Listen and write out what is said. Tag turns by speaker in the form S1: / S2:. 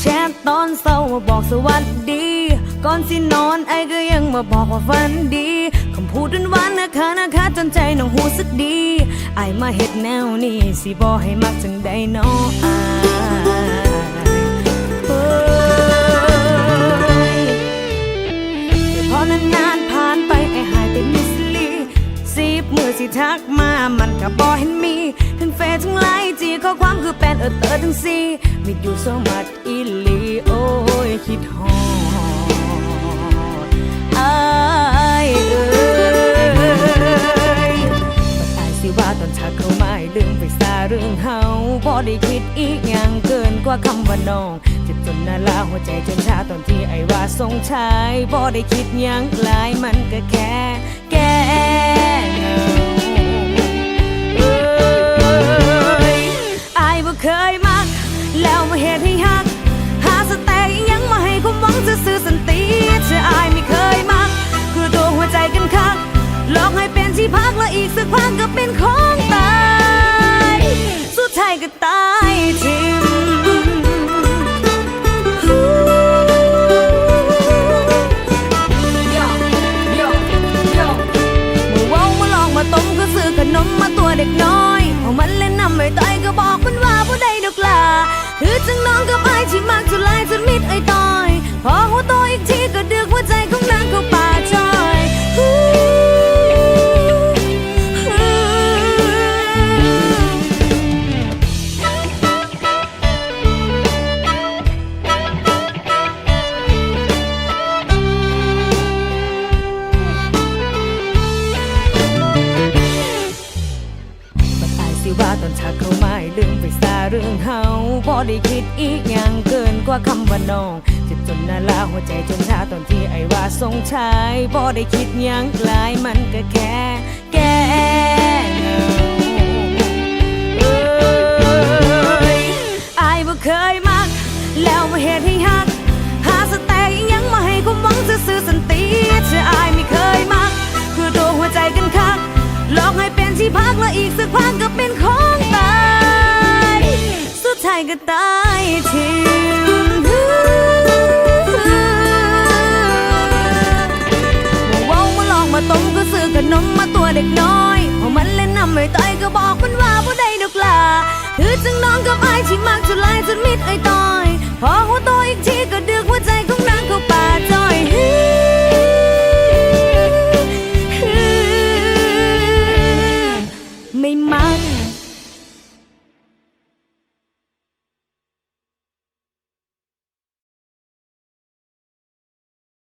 S1: แชทตอนเศร้ามาบอกสวัสดี ก่อนสินอนไอ้ก็ยังมาบอกว่าฝันดีคำพูดหวานๆนะคะนะคะจนใจน้องหูสึกดีไอ้มาเฮ็ดแนวนี้สิบอกให้มักจังไดเนาะอาย สีบมือสิทักมามันก็บอเห็นมี ทั้งเฟซทั้งไลน์จีข้อความคือเป็นเออเตอทั้งซีมิดอยู่โซมัดอีลีโอ้ยคิดฮอดอายเอ้ยบัดอายสิว่าตอนชักเข้ามาลืมไปซาเรื่องเฮาบ่ได้คิดอีกอย่างเกินกว่าคำว่าน้องจ็บจนน่าลาหัวใจจนชาตอนที่ไอว่าสงชายบ่ได้คิดยังหลายมันก็แค่แก ยมัก แล้วมาเหตุให้หัก หาสเตยยังมาให้ความหวังจะซื้อสันติเธออายไม่เคยมัก คือตัวหัวใจกันคักหลอกให้เป็นที่พักแล้วอีกสักพักก็เป็นของตาย สุดท้ายก็ตายาคือจังน้องกับไอที่มากจุลายจนมิดไอต่อย พอหัวโตอีกทีก็เดือกหัวใจของนางเข้าป่าจอยฮู้ฮู้บัดอศิว่าตอนชักเขาาให้ลืมไปซาเรื่องเฮาบ่ได้คิดอีกอย่างเกินกว่าคำว่าน้องเจ็บจนน่าลาหัวใจจนชาตอนที่ไอ้ว่าสงชายบ่ได้คิดอยังหลายมันก็แค่แก้เหงาเอ้ยอายบ่เคยมัก แล้วมาเหตุให้หาายก็ตายทิ้งมาว้ามาลองมาต้มก็ซื้อขนมมาตัวเด็กน้อยพอมันเล่นนำไม่ต่อยก็บอกมันว่าผู้ใดดอกลา คือจังน้องกับไอที่มากจุลายจนมิดไอ้ต่อย